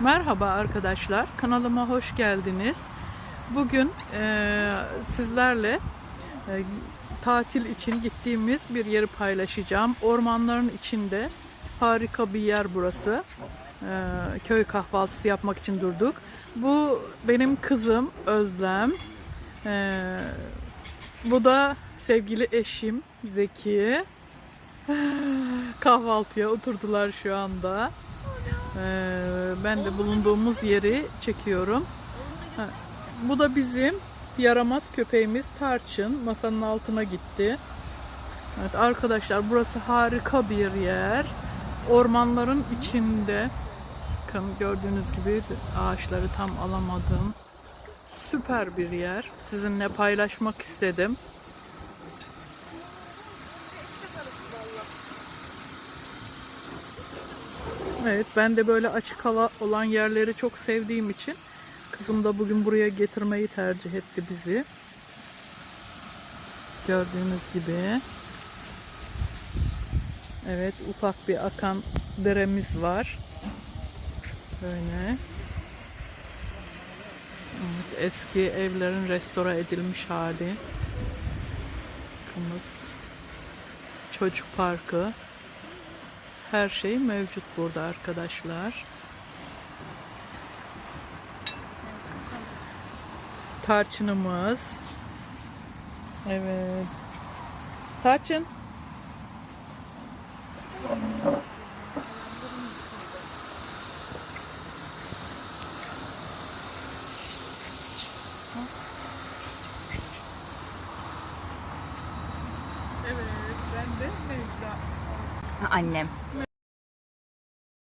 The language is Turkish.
Merhaba arkadaşlar, kanalıma hoş geldiniz. Bugün eee, sizlerle eee, tatil için gittiğimiz bir yeri paylaşacağım. Ormanların içinde harika bir yer burası. Eee, köy kahvaltısı yapmak için durduk. Bu benim kızım Özlem. Eee, bu da sevgili eşim Zeki. Kahvaltıya oturdular şu anda. Ee, ben de bulunduğumuz yeri çekiyorum. Bu da bizim yaramaz köpeğimiz Tarçın. Masanın altına gitti. Evet arkadaşlar burası harika bir yer. Ormanların içinde. Bakın gördüğünüz gibi ağaçları tam alamadım. Süper bir yer. Sizinle paylaşmak istedim. Evet ben de böyle açık hava olan yerleri çok sevdiğim için kızım da bugün buraya getirmeyi tercih etti bizi. Gördüğünüz gibi. Evet ufak bir akan deremiz var. Böyle. Evet, eski evlerin restore edilmiş hali. Bakınız. Çocuk parkı. Her şey mevcut burada arkadaşlar. Tarçınımız. Evet. Tarçın. Evet, ben de Mevla. Annem.